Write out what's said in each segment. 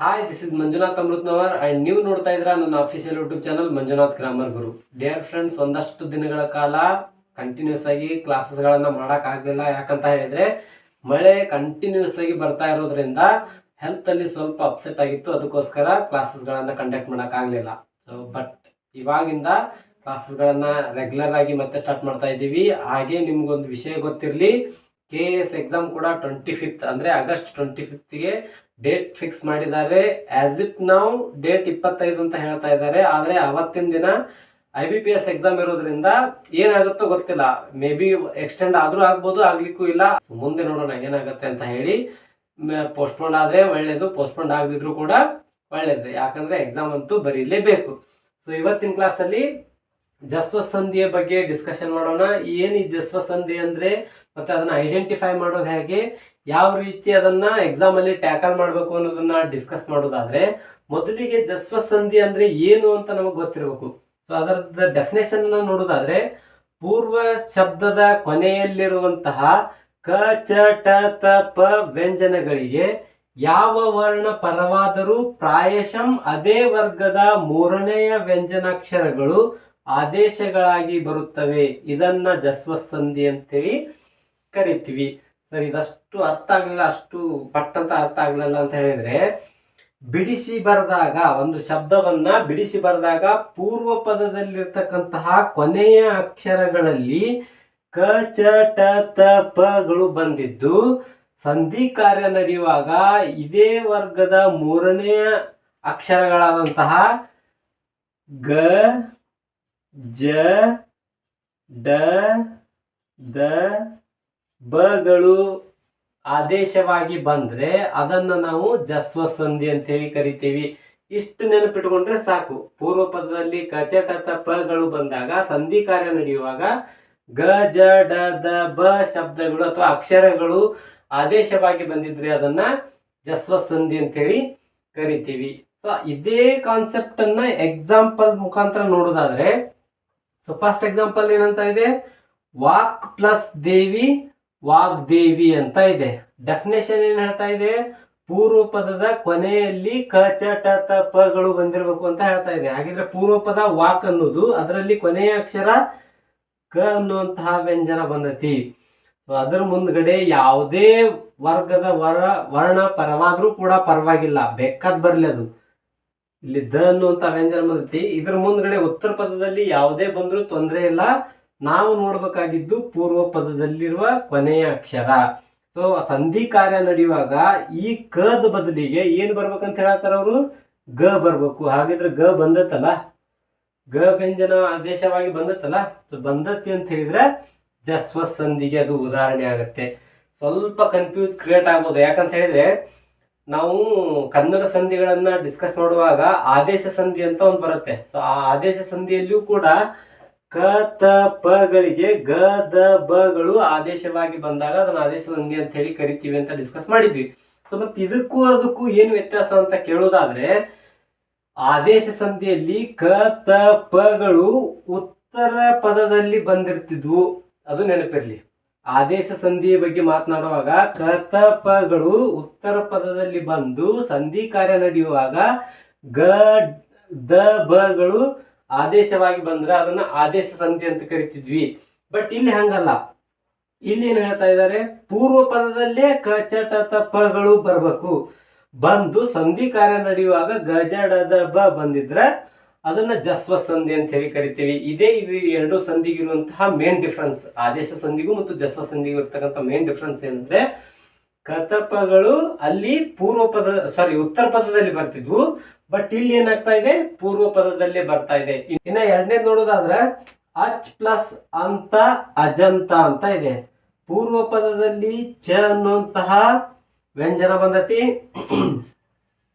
Hi this is Manjunath Amrutnavar and ನೀವು ನೋಡ್ತಾ ಇದ್ರ ನನ್ನ official YouTube channel Manjunath grammar Guru dear friends ಒಂದಷ್ಟು ದಿನಗಳ ಕಾಲ ಕಂಟಿನ್ಯೂಸ್ ಆಗಿ ಕ್ಲಾಸಸ್ಗಳನ್ನು ಮಾಡೋಕ್ಕಾಗಲಿಲ್ಲ ಯಾಕಂತ ಹೇಳಿದ್ರೆ, ಮಳೆ ಕಂಟಿನ್ಯೂಸ್ ಆಗಿ ಬರ್ತಾ ಇರೋದ್ರಿಂದ ಹೆಲ್ತ್ ಅಲ್ಲಿ ಸ್ವಲ್ಪ ಅಪ್ಸೆಟ್ ಆಗಿತ್ತು. ಅದಕ್ಕೋಸ್ಕರ ಕ್ಲಾಸಸ್ಗಳನ್ನು ಕಂಡಕ್ಟ್ ಮಾಡೋಕ್ಕಾಗಲಿಲ್ಲ ಸೊ ಬಟ್ ಇವಾಗಿಂದ ಕ್ಲಾಸಸ್ಗಳನ್ನು ರೆಗ್ಯುಲರ್ ಆಗಿ ಮತ್ತೆ ಸ್ಟಾರ್ಟ್ ಮಾಡ್ತಾ ಇದ್ದೀವಿ. ಹಾಗೆ ನಿಮ್ಗೊಂದು ವಿಷಯ ಗೊತ್ತಿರಲಿ ಕೆ ಎಸ್ ಎಕ್ಸಾಮ್ ಕೂಡ ಟ್ವೆಂಟಿ ಫಿಫ್ತ್ ಅಂದ್ರೆ ಆಗಸ್ಟ್ ಟ್ವೆಂಟಿ ಫಿಫ್ತ್ಗೆ ಡೇಟ್ ಫಿಕ್ಸ್ ಮಾಡಿದ್ದಾರೆ. ಆಸ್ ಇಟ್ ನಾವು ಡೇಟ್ ಇಪ್ಪತ್ತೈದು ಅಂತ ಹೇಳ್ತಾ ಇದ್ದಾರೆ. ಆದ್ರೆ ಅವತ್ತಿನ ದಿನ I B P S exam ಇರೋದ್ರಿಂದ ಏನಾಗುತ್ತೋ ಗೊತ್ತಿಲ್ಲ. ಮೇ ಬಿ ಎಕ್ಸ್ಟೆಂಡ್ ಆದ್ರೂ ಆಗ್ಬೋದು, ಆಗ್ಲಿಕ್ಕೂ ಇಲ್ಲ. ಮುಂದೆ ನೋಡೋಣ ಏನಾಗುತ್ತೆ ಅಂತ ಹೇಳಿ ಪೋಸ್ಟ್ಪೋನ್ ಆದ್ರೆ ಒಳ್ಳೇದು. ಪೋಸ್ಟ್ಪೋನ್ ಆಗದಿದ್ರು ಕೂಡ ಒಳ್ಳೇದು. ಯಾಕಂದ್ರೆ ಎಕ್ಸಾಮ್ ಅಂತೂ ಬರೀಲೇಬೇಕು. ಸೊ ಇವತ್ತಿನ ಕ್ಲಾಸಲ್ಲಿ ಜಸ್ವ ಸಂಧಿಯ ಬಗ್ಗೆ ಡಿಸ್ಕಷನ್ ಮಾಡೋಣ. ಏನ್ ಈ ಜಸ್ವ ಸಂಧಿ ಅಂದ್ರೆ? ಮತ್ತೆ ಅದನ್ನ ಐಡೆಂಟಿಫೈ ಮಾಡೋದು ಹೇಗೆ? ಯಾವ ರೀತಿ ಅದನ್ನ ಎಕ್ಸಾಮ್ ಅಲ್ಲಿ ಟ್ಯಾಕಲ್ ಮಾಡಬೇಕು ಅನ್ನೋದನ್ನ ಡಿಸ್ಕಸ್ ಮಾಡೋದಾದ್ರೆ, ಮೊದಲಿಗೆ ಜಸ್ವ ಸಂಧಿ ಅಂದ್ರೆ ಏನು ಅಂತ ನಮಗೆ ಗೊತ್ತಿರಬೇಕು. ಸೊ ಅದರದ್ದು ಡೆಫಿನೇಷನ್ ನೋಡೋದಾದ್ರೆ, ಪೂರ್ವ ಶಬ್ದದ ಕೊನೆಯಲ್ಲಿರುವಂತಹ ಕ, ಚ, ಟ, ತ, ಪ ವ್ಯಂಜನಗಳಿಗೆ ಯಾವ ವರ್ಣ ಪರವಾದರೂ ಪ್ರಾಯಶಂ ಅದೇ ವರ್ಗದ ಮೂರನೆಯ ವ್ಯಂಜನಾಕ್ಷರಗಳು ಆದೇಶಗಳಾಗಿ ಬರುತ್ತವೆ. ಇದನ್ನ ಜಸ್ವ ಸಂಧಿ ಅಂತೇಳಿ ಕರಿತೀವಿ. ಸರಿ, ಇದಷ್ಟು ಅರ್ಥ ಆಗಲಿಲ್ಲ, ಅಷ್ಟು ಪಟ್ಟಂತ ಅರ್ಥ ಆಗಲಿಲ್ಲ ಅಂತ ಹೇಳಿದ್ರೆ, ಬಿಡಿಸಿ ಬರೆದಾಗ, ಒಂದು ಶಬ್ದವನ್ನ ಬಿಡಿಸಿ ಬರೆದಾಗ ಪೂರ್ವ ಪದದಲ್ಲಿರ್ತಕ್ಕಂತಹ ಕೊನೆಯ ಅಕ್ಷರಗಳಲ್ಲಿ ಕ, ಚ, ಟ, ತ ಪಗಳು ಬಂದಿದ್ದು, ಸಂಧಿ ಕಾರ್ಯ ನಡೆಯುವಾಗ ಇದೇ ವರ್ಗದ ಮೂರನೆಯ ಅಕ್ಷರಗಳಾದಂತಹ ಗ ಜ, ಡ, ದ, ಬಗಳು ಆದೇಶವಾಗಿ ಬಂದ್ರೆ ಅದನ್ನು ನಾವು ಜಸ್ವ ಸಂಧಿ ಅಂತ ಹೇಳಿ ಕರಿತೀವಿ. ಇಷ್ಟು ನೆನಪಿಟ್ಕೊಂಡ್ರೆ ಸಾಕು. ಪೂರ್ವ ಪದದಲ್ಲಿ ಕಚಟ ಪಗಳು ಬಂದಾಗ ಸಂಧಿ ಕಾರ್ಯ ನಡೆಯುವಾಗ ಗ, ಜ, ಡ, ದ, ಬ ಶಬ್ದಗಳು ಅಥವಾ ಅಕ್ಷರಗಳು ಆದೇಶವಾಗಿ ಬಂದಿದ್ರೆ ಅದನ್ನ ಜಸ್ವ ಸಂಧಿ ಅಂತ ಹೇಳಿ ಕರಿತೀವಿ. ಸೊ ಇದೇ ಕಾನ್ಸೆಪ್ಟ್ ಅನ್ನ ಎಕ್ಸಾಂಪಲ್ ಮುಖಾಂತರ ನೋಡೋದಾದ್ರೆ ಸೊ ಫಸ್ಟ್ ಎಕ್ಸಾಂಪಲ್ ಏನಂತ ಇದೆ? ವಾಕ್ ಪ್ಲಸ್ ದೇವಿ ವಾಗ್ದೇವಿ ಅಂತ ಇದೆ. ಡೆಫಿನೇಷನ್ ಏನ್ ಹೇಳ್ತಾ ಇದೆ? ಪೂರ್ವ ಪದದ ಕೊನೆಯಲ್ಲಿ ಕ ಚ ಟ ತ ಬಂದಿರಬೇಕು ಅಂತ ಹೇಳ್ತಾ ಇದೆ. ಹಾಗಿದ್ರೆ ಪೂರ್ವ ಪದ ವಾಕ್ ಅನ್ನೋದು, ಅದರಲ್ಲಿ ಕೊನೆಯ ಅಕ್ಷರ ಕ ಅನ್ನುವಂತಹ ವ್ಯಂಜನ ಬಂದತಿ. ಅದರ ಮುಂದ್ಗಡೆ ಯಾವುದೇ ವರ್ಗದ ವರ, ವರ್ಣ ಪರವಾದ್ರೂ ಕೂಡ ಪರವಾಗಿಲ್ಲ. ಬೇಕಾದ್ ಬರ್ಲಿ ಅದು. ಇಲ್ಲಿ ದ ಅನ್ನುವಂತ ವ್ಯಂಜನ ಬಂದತಿ. ಇದರ ಮುಂದ್ಗಡೆ ಉತ್ತರ ಪದದಲ್ಲಿ ಯಾವುದೇ ಬಂದರೂ ತೊಂದರೆ ಇಲ್ಲ. ನಾವು ನೋಡಬೇಕಾಗಿದ್ದು ಪೂರ್ವ ಪದದಲ್ಲಿರುವ ಕೊನೆಯ ಅಕ್ಷರ. ಸೊ ಸಂಧಿ ಕಾರ್ಯ ನಡೆಯುವಾಗ ಈ ಕದ ಬದಲಿಗೆ ಏನು ಬರ್ಬೇಕಂತ ಹೇಳತ್ತಾರ ಅವರು? ಗ ಬರ್ಬೇಕು. ಹಾಗಿದ್ರೆ ಗ ಬಂದತ್ತಲ್ಲ? ಗ ವ್ಯಂಜನ ಆದೇಶವಾಗಿ ಬಂದತ್ತಲ್ಲ? ಸೊ ಬಂದತ್ತಿ ಅಂತ ಹೇಳಿದ್ರೆ ಜಸ್ವ ಸಂಧಿಗೆ ಅದು ಉದಾಹರಣೆ ಆಗತ್ತೆ. ಸ್ವಲ್ಪ ಕನ್ಫ್ಯೂಸ್ ಕ್ರಿಯೇಟ್ ಆಗ್ಬೋದು. ಯಾಕಂತ ಹೇಳಿದ್ರೆ ನಾವು ಕನ್ನಡ ಸಂಧಿಗಳನ್ನ ಡಿಸ್ಕಸ್ ಮಾಡುವಾಗ ಆದೇಶ ಸಂಧಿ ಅಂತ ಒಂದು ಬರುತ್ತೆ. ಸೊ ಆ ಆದೇಶ ಸಂಧಿಯಲ್ಲಿಯೂ ಕೂಡ ಕ ತ ಪಗಳಿಗೆ ಗ ದ ಬಗಳು ಆದೇಶವಾಗಿ ಬಂದಾಗ ಅದನ್ನ ಆದೇಶ ಸಂಧಿ ಅಂತ ಹೇಳಿ ಕರಿತೀವಿ ಅಂತ ಡಿಸ್ಕಸ್ ಮಾಡಿದ್ವಿ. ಸೊ ಮತ್ತೆ ಇದಕ್ಕೂ ಅದಕ್ಕೂ ಏನು ವ್ಯತ್ಯಾಸ ಅಂತ ಕೇಳೋದಾದ್ರೆ ಆದೇಶ ಸಂಧಿಯಲ್ಲಿ ಕ ತ ಪಗಳು ಉತ್ತರ ಪದದಲ್ಲಿ ಬಂದಿರ್ತಿದ್ವು. ಅದು ನೆನಪಿರ್ಲಿ. ಆದೇಶ ಸಂಧಿಯ ಬಗ್ಗೆ ಮಾತನಾಡುವಾಗ ಕತಪಗಳು ಉತ್ತರ ಪದದಲ್ಲಿ ಬಂದು ಸಂಧಿ ಕಾರ್ಯ ನಡೆಯುವಾಗ ಗ ದ ಬಗಳು ಆದೇಶವಾಗಿ ಬಂದ್ರೆ ಅದನ್ನ ಆದೇಶ ಸಂಧಿ ಅಂತ ಕರಿತಿದ್ವಿ. ಬಟ್ ಇಲ್ಲಿ ಹಂಗಲ್ಲ. ಇಲ್ಲಿ ಏನ್ ಹೇಳ್ತಾ ಇದ್ದಾರೆ ಪೂರ್ವ ಪದದಲ್ಲೇ ಕ, ಚ, ಟ, ತ ಪಗಳು ಬರ್ಬೇಕು. ಬಂದು ಸಂಧಿ ಕಾರ್ಯ ನಡೆಯುವಾಗ ಗಜಡದ ಬ ಬಂದಿದ್ರೆ ಅದನ್ನ ಜಸ್ವ ಸಂಧಿ ಅಂತ ಹೇಳಿ ಕರಿತೀವಿ. ಇದೇ ಇದು ಎರಡು ಸಂಧಿಗಿರುವಂತಹ ಮೇನ್ ಡಿಫ್ರೆನ್ಸ್ ಆದೇಶ ಸಂಧಿಗೂ ಮತ್ತು ಜಸ್ವ ಸಂಧಿಗೂ ಇರ್ತಕ್ಕಂಥ ಮೇನ್ ಡಿಫ್ರೆನ್ಸ್ ಏನಂದ್ರೆ ಕತಪಗಳು ಅಲ್ಲಿ ಪೂರ್ವ ಪದ ಸಾರಿ ಉತ್ತರ ಪದದಲ್ಲಿ ಬರ್ತಿದ್ವು ಬಟ್ ಇಲ್ಲಿ ಏನಾಗ್ತಾ ಇದೆ? ಪೂರ್ವ ಪದದಲ್ಲೇ ಬರ್ತಾ ಇದೆ. ಇನ್ನ ಎರಡನೇ ನೋಡೋದಾದ್ರೆ, ಅಚ್ ಪ್ಲಸ್ ಅಂತ ಅಜಂತ ಅಂತ ಇದೆ. ಪೂರ್ವ ಪದದಲ್ಲಿ ಚ ಅನ್ನುವಂತಹ ವ್ಯಂಜನ ಬಂದತಿ.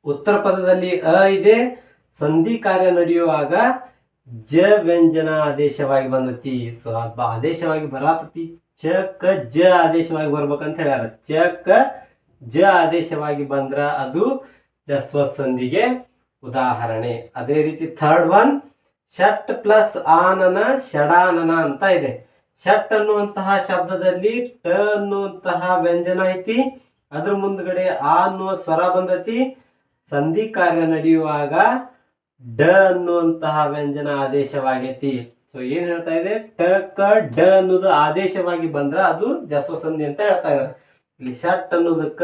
ಉತ್ತರ ಪದದಲ್ಲಿ ಅ ಇದೆ. ಸಂಧಿ ಕಾರ್ಯ ನಡೆಯುವಾಗ ಜ ವ್ಯಂಜನ ಆದೇಶವಾಗಿ ಬಂದತಿ. ಸೊ, ಅದು ಆದೇಶವಾಗಿ ಬರತತಿ. ಚ ಕ ಜ ಆದೇಶವಾಗಿ ಬರ್ಬೇಕಂತ ಹೇಳ್ಯಾರ. ಚ ಕ ಜ ಆದೇಶವಾಗಿ ಬಂದ್ರ ಅದು ಜಸ್ವ ಸಂಧಿಗೆ ಉದಾಹರಣೆ. ಅದೇ ರೀತಿ ಥರ್ಡ್ ಒನ್, ಷಟ್ ಪ್ಲಸ್ ಆನನ ಷಡಾನನ ಅಂತ ಇದೆ. ಷಟ್ ಅನ್ನುವಂತಹ ಶಬ್ದದಲ್ಲಿ ಟ ಅನ್ನುವಂತಹ ವ್ಯಂಜನ ಐತಿ. ಅದ್ರ ಮುಂದ್ಗಡೆ ಆ ಅನ್ನುವ ಸ್ವರ ಬಂದತಿ. ಸಂಧಿ ಕಾರ್ಯ ನಡೆಯುವಾಗ ಡ ಅನ್ನುವಂತಹ ವ್ಯಂಜನ ಆದೇಶವಾಗೈತಿ. ಸೊ ಏನ್ ಹೇಳ್ತಾ ಇದೆ? ಟ ಕ, ಡ ಅನ್ನೋದು ಆದೇಶವಾಗಿ ಬಂದ್ರ ಅದು ಜಸ್ವ ಸಂಧಿ ಅಂತ ಹೇಳ್ತಾ ಇದಾರೆ. ಇಲ್ಲಿ ಷಟ್ ಅನ್ನೋದಕ್ಕ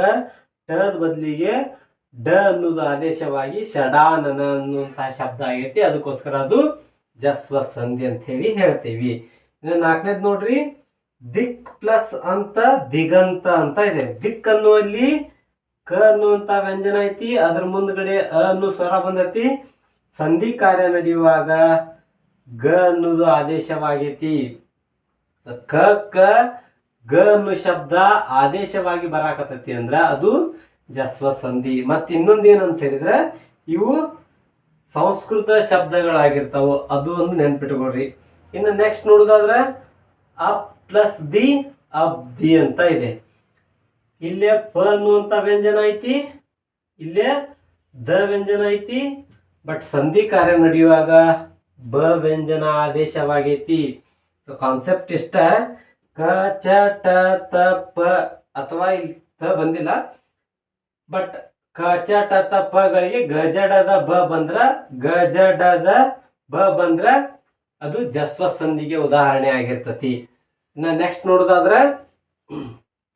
ಟದ ಬದಲಿಗೆ ಡ ಅನ್ನೋದು ಆದೇಶವಾಗಿ ಷಡಾನನ ಅನ್ನುವಂತಹ ಶಬ್ದ ಆಗೈತಿ. ಅದಕ್ಕೋಸ್ಕರ ಅದು ಜಸ್ವ ಸಂಧಿ ಅಂತ ಹೇಳಿ ಹೇಳ್ತೀವಿ. ಇನ್ನು ನಾಲ್ಕನೇದ್ ನೋಡ್ರಿ. ದಿಕ್ ಪ್ಲಸ್ ಅಂತ ದಿಗಂತ ಅಂತ ಇದೆ. ದಿಕ್ ಅನ್ನುವಲ್ಲಿ ಕ ಅನ್ನುವಂತ ವ್ಯಂಜನ ಐತಿ. ಅದ್ರ ಮುಂದ್ಗಡೆ ಅ ಅನ್ನೋ ಸ್ವರ ಬಂದೈತಿ. ಸಂಧಿ ಕಾರ್ಯ ನಡೆಯುವಾಗ ಗ ಅನ್ನೋದು ಆದೇಶವಾಗೈತಿ. ಕ ಕ, ಗ ಅನ್ನೋ ಶಬ್ದ ಆದೇಶವಾಗಿ ಬರಾಕತ್ತೈತಿ ಅಂದ್ರ ಅದು ಜಸ್ವ ಸಂಧಿ ಮತ್ತು ಇನ್ನೊಂದು ಏನಂತ ಹೇಳಿದ್ರೆ ಇವು ಸಂಸ್ಕೃತ ಶಬ್ದಗಳಾಗಿರ್ತಾವು. ಅದು ಒಂದು ನೆನ್ಪಿಟ್ಕೊಳ್ರಿ. ಇನ್ನು next ನೋಡುದಾದ್ರೆ up plus the, up the ಅಂತ ಇದೆ. ಇಲ್ಲೇ ಪ ಅನ್ನುವಂತ ವ್ಯಂಜನ ಐತಿ, ಇಲ್ಲೇ ದ ವ್ಯಂಜನ ಐತಿ ಬಟ್ ಸಂಧಿ ಕಾರ್ಯ ನಡೆಯುವಾಗ ಬ ವ್ಯಂಜನ ಆದೇಶವಾಗೈತಿ. ಸೊ ಕಾನ್ಸೆಪ್ಟ್ ಇಷ್ಟ. ಕ, ಚ, ಟ, ತ, ಪ ಅಥವಾ ಇಲ್ಲಿ ತ ಬಂದಿಲ್ಲ. ಬಟ್ ಕ, ಚ, ಟ, ತ, ಪಗಳಿಗೆ ಗಜಡದ ಬ ಬಂದ್ರ, ಗಜಡದ ಬ ಬಂದ್ರ ಅದು ಜಸ್ವ ಸಂಧಿಗೆ ಉದಾಹರಣೆ ಆಗಿರ್ತತಿ. ಇನ್ನ ನೆಕ್ಸ್ಟ್ ನೋಡೋದಾದ್ರೆ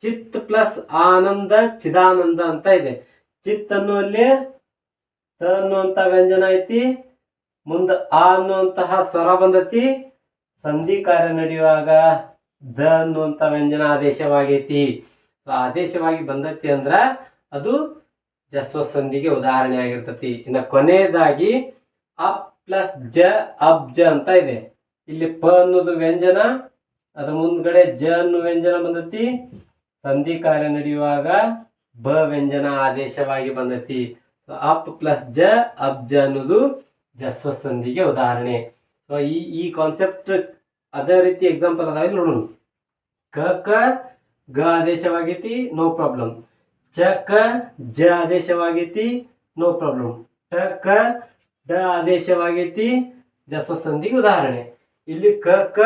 ಚಿತ್ ಪ್ಲಸ್ ಆನಂದ, ಚಿದಾನಂದ ಅಂತ ಇದೆ. ಚಿತ್ ಅನ್ನುವಲ್ಲಿ ತ ಅನ್ನುವಂತ ವ್ಯಂಜನ ಐತಿ. ಮುಂದ ಆ ಅನ್ನುವಂತಹ ಸ್ವರ ಬಂದತಿ. ಸಂಧಿ ಕಾರ್ಯ ನಡೆಯುವಾಗ ದ ಅನ್ನುವಂತ ವ್ಯಂಜನ ಆದೇಶವಾಗೈತಿ. ಆದೇಶವಾಗಿ ಬಂದತಿ ಅಂದ್ರ ಅದು ಜಸ್ವ ಸಂಧಿಗೆ ಉದಾಹರಣೆ ಆಗಿರ್ತತಿ. ಇನ್ನ ಕೊನೆಯದಾಗಿ ಅಪ್ ಪ್ಲಸ್ ಜ, ಅಬ್ ಜ ಅಂತ ಇದೆ. ಇಲ್ಲಿ ಪ ಅನ್ನೋದು ವ್ಯಂಜನ, ಅದ್ರ ಮುಂದ್ಗಡೆ ಜ ಅನ್ನೋ ವ್ಯಂಜನ ಬಂದತಿ. ಸಂಧಿ ಕಾರ್ಯ ನಡೆಯುವಾಗ ಬ ವ್ಯಂಜನ ಆದೇಶವಾಗಿ ಬಂದತಿ. ಅಪ್ ಪ್ಲಸ್ ಜ ಅಬ್ ಜ ಅನ್ನೋದು ಜಸ್ವ ಸಂಧಿಗೆ ಉದಾಹರಣೆ. ಸೊ ಈ ಈ ಕಾನ್ಸೆಪ್ಟ್ ಅದೇ ರೀತಿ ಎಕ್ಸಾಂಪಲ್ ಅದಾವೆ ನೋಡೋಣ. ಕ ಕ, ಗ ಆದೇಶವಾಗೈತಿ ನೋ ಪ್ರಾಬ್ಲಮ್ ಚ, ಕ, ಜ ಆದೇಶವಾಗೈತಿ ನೋ ಪ್ರಾಬ್ಲಮ್ ಟ, ಕ, ಡ ಆದೇಶವಾಗೈತಿ ಜಸ್ವ ಸಂಧಿಗೆ ಉದಾಹರಣೆ. ಇಲ್ಲಿ ಕ ಕ,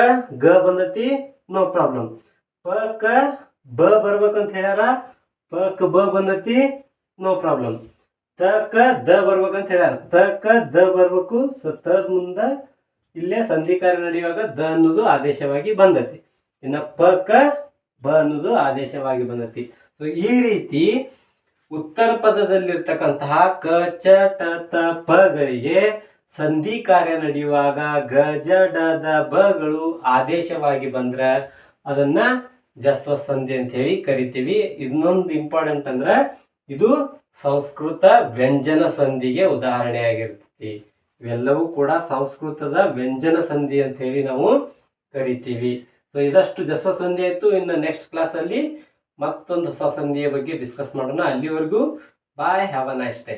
ಗ ಬಂದತಿ ನೋ ಪ್ರಾಬ್ಲಮ್ ಪ, ಕ, ಬ ಬರ್ಬೇಕಂತ ಹೇಳ್ಯಾರ, ಪ, ಕ, ಬ ಬಂದತಿ ನೋ ಪ್ರಾಬ್ಲಮ್ ತ ಕ ದ ಬರ್ಬೇಕಂತ ಹೇಳ್ಯಾರ. ತ ಕ ದ ಬರ್ಬೇಕು. ಸೊ ಮುಂದ ಇಲ್ಲೇ ಸಂಧಿ ಕಾರ್ಯ ನಡೆಯುವಾಗ ದ ಅನ್ನೋದು ಆದೇಶವಾಗಿ ಬಂದತಿ. ಇನ್ನ ಪ ಕ ಬ ಅನ್ನೋದು ಆದೇಶವಾಗಿ ಬಂದತಿ. ಸೊ ಈ ರೀತಿ ಉತ್ತರ ಪದದಲ್ಲಿರ್ತಕ್ಕಂತಹ ಕ, ಚ, ಟ, ತ ಪಗಳಿಗೆ ಸಂಧಿ ಕಾರ್ಯ ನಡೆಯುವಾಗ ಗ, ಜ, ಡ, ದ ಬಗಳು ಆದೇಶವಾಗಿ ಬಂದ್ರ ಅದನ್ನ ಜಸ್ವ ಸಂಧಿ ಅಂತ ಹೇಳಿ ಕರಿತೀವಿ. ಇನ್ನೊಂದು ಇಂಪಾರ್ಟೆಂಟ್ ಅಂದ್ರ ಇದು ಸಂಸ್ಕೃತ ವ್ಯಂಜನ ಸಂಧಿಗೆ ಉದಾಹರಣೆ ಆಗಿರ್ತೈತಿ ಇವೆಲ್ಲವೂ ಕೂಡ ಸಂಸ್ಕೃತದ ವ್ಯಂಜನ ಸಂಧಿ ಅಂತ ಹೇಳಿ ನಾವು ಕರಿತೀವಿ. ಸೊ ಇದಷ್ಟು ಜಸ್ವ ಸಂಧಿ ಆಯ್ತು. ಇನ್ನು ನೆಕ್ಸ್ಟ್ ಕ್ಲಾಸ್ ಅಲ್ಲಿ ಮತ್ತೊಂದು ಹೊಸ ಸಂಧಿಯ ಬಗ್ಗೆ ಡಿಸ್ಕಸ್ ಮಾಡೋಣ. ಅಲ್ಲಿವರೆಗೂ bye have a nice day